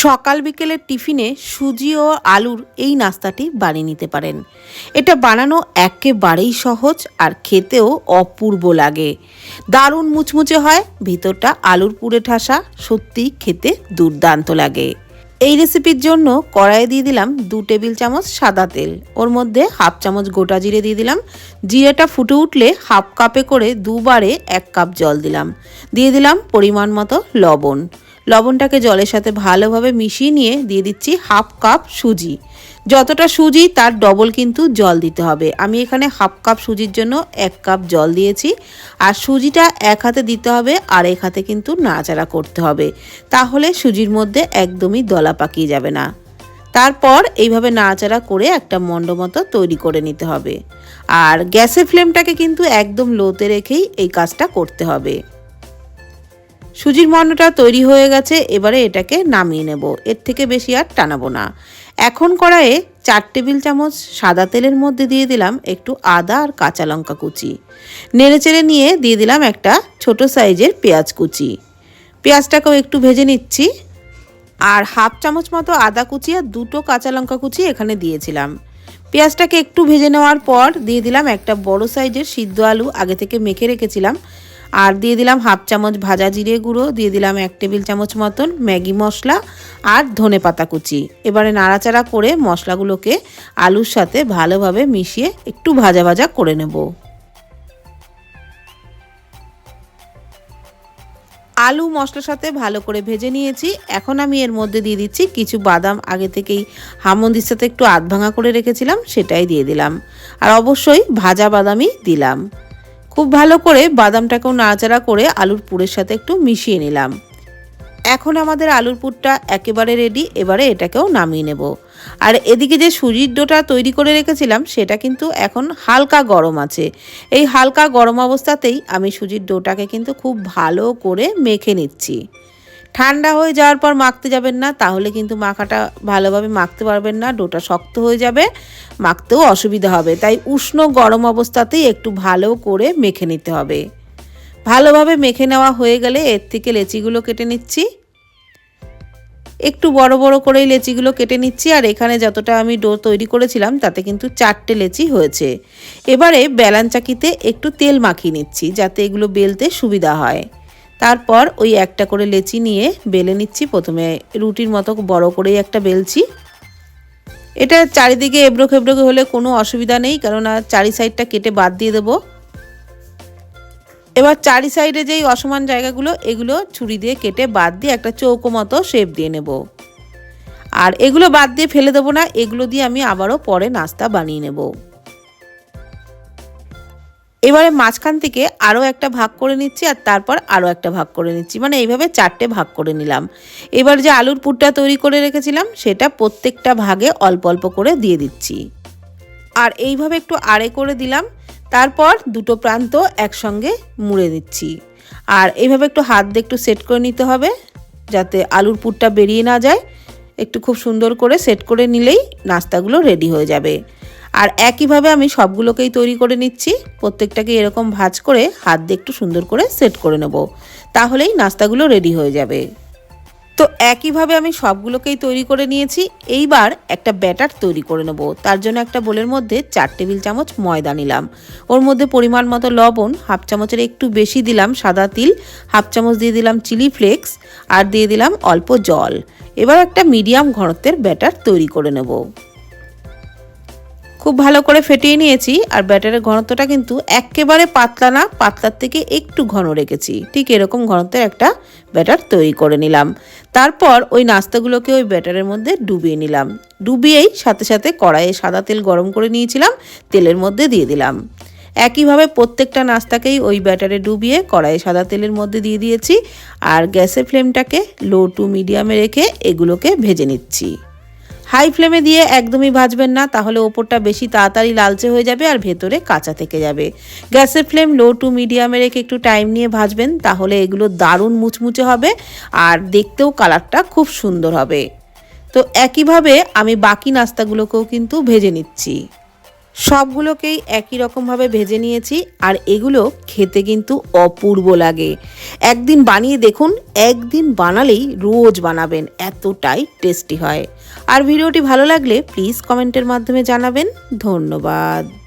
সকাল বিকেলের টিফিনে সুজি ও আলুর এই নাস্তাটি বানিয়ে নিতে পারেন। এটা বানানো একেবারেই সহজ আর খেতেও অপূর্ব লাগে। দারুণ মুচমুচে হয়, ভিতরটা আলুর পুরে ঠাসা, সত্যিই খেতে দুর্দান্ত লাগে। এই রেসিপির জন্য কড়াইয়ে দিয়ে দিলাম দু টেবিল চামচ সাদা তেল। ওর মধ্যে হাফ চামচ গোটা জিরে দিয়ে দিলাম। জিরেটা ফুটে উঠলে হাফ কাপে করে দুবারে এক কাপ জল দিলাম। দিয়ে দিলাম পরিমাণ মতো লবণ। লবণটাকে জলের সাথে ভালোভাবে মিশিয়ে নিয়ে দিয়ে দিচ্ছি হাফ কাপ সুজি। যতটা সুজি, তার ডবল কিন্তু জল দিতে হবে। আমি এখানে হাফ কাপ সুজির জন্য এক কাপ জল দিয়েছি। আর সুজিটা এক হাতে দিতে হবে, আর এক হাতে কিন্তু নাড়াচাড়া করতে হবে। তাহলে সুজির মধ্যে একদমই দলা পাকিয়ে যাবে না। তারপর এইভাবে নাড়াচাড়া করে একটা মণ্ড মতো তৈরি করে নিতে হবে। আর গ্যাসের ফ্লেমটাকে কিন্তু একদম লোতে রেখেই এই কাজটা করতে হবে। সুজির মন্ডটা তৈরি হয়ে গেছে, এবারে এটাকে নামিয়ে নেব। এর থেকে বেশি আর টানাবো না। এখন কড়াইয়ে চার টেবিল চামচ সাদা তেলের মধ্যে দিয়ে দিলাম একটু আদা আর কাঁচা লঙ্কা কুচি। নেড়েচেড়ে নিয়ে দিয়ে দিলাম একটা ছোট সাইজের পেঁয়াজ কুচি। পেঁয়াজটাকেও একটু ভেজে নিচ্ছি। আর হাফ চামচ মতো আদা কুচি আর দুটো কাঁচা লঙ্কা কুচি এখানে দিয়েছিলাম। পেঁয়াজটাকে একটু ভেজে নেওয়ার পর দিয়ে দিলাম একটা বড় সাইজের সিদ্ধ আলু, আগে থেকে মেখে রেখেছিলাম। আর দিয়ে দিলাম হাফ চামচ ভাজা জিরে গুঁড়ো, দিয়ে দিলাম এক টেবিল চামচ মতন ম্যাগি মশলা আর ধনে পাতা কুচি। এবারে নাড়াচাড়া করে মশলাগুলোকে আলুর সাথে ভালোভাবে মিশিয়ে একটু ভাজা ভাজা করে নেব। আলু মশলার সাথে ভালো করে ভেজে নিয়েছি। এখন আমি এর মধ্যে দিয়ে দিচ্ছি কিছু বাদাম। আগে থেকেই হামন্দির সাথে একটু আধ ভাঙা করে রেখেছিলাম, সেটাই দিয়ে দিলাম। আর অবশ্যই ভাজা বাদামই দিলাম। খুব ভালো করে বাদামটাকেও নাড়াচাড়া করে আলুর পুরের সাথে একটু মিশিয়ে নিলাম। এখন আমাদের আলুর পুরটা একেবারে রেডি এবারে এটাকেও নামিয়ে নেব। আর এদিকে যে সুজির ডোটা তৈরি করে রেখেছিলাম, সেটা কিন্তু এখন হালকা গরম আছে। এই হালকা গরম অবস্থাতেই আমি সুজির ডোটাকে কিন্তু খুব ভালো করে মেখে নিচ্ছি। ঠান্ডা হয়ে যাওয়ার পর মাখতে যাবেন না, তাহলে কিন্তু মাখাটা ভালোভাবে মাখতে পারবেন না, ডোটা শক্ত হয়ে যাবে, মাখতেও অসুবিধা হবে। তাই উষ্ণ গরম অবস্থাতেই একটু ভালো করে মেখে নিতে হবে। ভালোভাবে মেখে নেওয়া হয়ে গেলে এর থেকে লেচিগুলো কেটে নিচ্ছি। একটু বড় বড় করেই লেচিগুলো কেটে নিচ্ছি, আর এখানে যতটা আমি ডো তৈরি করেছিলাম, তাতে কিন্তু চারটে লেচি হয়েছে। এবারে বেলান চাকিতে একটু তেল মাখিয়ে নিচ্ছি, যাতে এগুলো বেলতে সুবিধা হয়। তারপর ওই একটা করে লেচি নিয়ে বেলে নিচ্ছি। প্রথমে রুটির মতো বড় করেই একটা বেলছি। এটা চারিদিকে এবড়ো খেবড়ো হলে কোনো অসুবিধা নেই কেননা চারি সাইডটা কেটে বাদ দিয়ে দেবো। এবার চারি সাইডে যেই অসমান জায়গাগুলো, এগুলো ছুরি দিয়ে কেটে বাদ দিয়ে একটা চৌকো মতো শেপ দিয়ে নেব। আর এগুলো বাদ দিয়ে ফেলে দেবো না, এগুলো দিয়ে আমি আবারও পরে নাস্তা বানিয়ে নেব। এবারে মাঝখান থেকে আরও একটা ভাগ করে নিচ্ছি আর তারপর আরও একটা ভাগ করে নিচ্ছি। মানে এইভাবে চারটে ভাগ করে নিলাম। এবার যে আলুর পুরটা তৈরি করে রেখেছিলাম, সেটা প্রত্যেকটা ভাগে অল্প অল্প করে দিয়ে দিচ্ছি। আর এইভাবে একটু আড়ে করে দিলাম। তারপর দুটো প্রান্ত একসঙ্গে মুড়ে দিচ্ছি। আর এইভাবে একটু হাত দিয়ে একটু সেট করে নিতে হবে, যাতে আলুর পুরটা বেরিয়ে না যায়। একটু খুব সুন্দর করে সেট করে নিলেই নাস্তাগুলো রেডি হয়ে যাবে। আর একইভাবে আমি সবগুলোকেই তৈরি করে নিচ্ছি। প্রত্যেকটাকে এরকম ভাজ করে হাত দিয়ে একটু সুন্দর করে সেট করে নেব। তাহলেই নাস্তাগুলো রেডি হয়ে যাবে। তো একইভাবে আমি সবগুলোকেই তৈরি করে নিয়েছি। এইবার একটা ব্যাটার তৈরি করে নেব। তার জন্য একটা বোলের মধ্যে চার টেবিল চামচ ময়দা নিলাম। ওর মধ্যে পরিমাণ মতো লবণ, হাফ চামচের একটু বেশি দিলাম সাদা তিল, হাফ চামচ দিয়ে দিলাম চিলি ফ্লেক্স আর দিয়ে দিলাম অল্প জল। এবার একটা মিডিয়াম ঘনত্বের ব্যাটার তৈরি করে নেব। খুব ভালো করে ফেটিয়ে নিয়েছি আর ব্যাটারের ঘনত্বটা কিন্তু একেবারে পাতলা না, পাতলার থেকে একটু ঘন রেখেছি। ঠিক এরকম ঘনত্বের একটা ব্যাটার তৈরি করে নিলাম। তারপর ওই নাস্তাগুলোকে ওই ব্যাটারের মধ্যে ডুবিয়ে নিলাম। ডুবিয়েই সাথে সাথে কড়াইয়ে সাদা তেল গরম করে নিয়েছিলাম, তেলের মধ্যে দিয়ে দিলাম। একইভাবে প্রত্যেকটা নাস্তাকেই ওই ব্যাটারে ডুবিয়ে কড়াইয়ে সাদা তেলের মধ্যে দিয়ে দিয়েছি আর গ্যাসের ফ্লেমটাকে লো টু মিডিয়ামে রেখে এগুলোকে ভেজে নিচ্ছি। হাই ফ্লেমে দিয়ে একদমই ভাজবেন না, তাহলে ওপরটা বেশি তাড়াতাড়ি লালচে হয়ে যাবে আর ভেতরে কাঁচা থেকে যাবে। গ্যাসের ফ্লেম লো টু মিডিয়ামে রেখে একটু টাইম নিয়ে ভাজবেন, তাহলে এগুলো দারুণ মুচমুচে হবে আর দেখতেও কালারটা খুব সুন্দর হবে। তো একইভাবে আমি বাকি নাস্তাগুলোকেও কিন্তু ভেজে নিচ্ছি। সবগুলোকেই একই রকমভাবে ভেজে নিয়েছি আর এগুলো খেতে কিন্তু অপূর্ব লাগে। একদিন বানিয়ে দেখুন, একদিন বানালেই রোজ বানাবেন, এতটাই টেস্টি হয়। আর ভিডিওটি ভালো লাগলে প্লিজ কমেন্টের মাধ্যমে জানাবেন। ধন্যবাদ।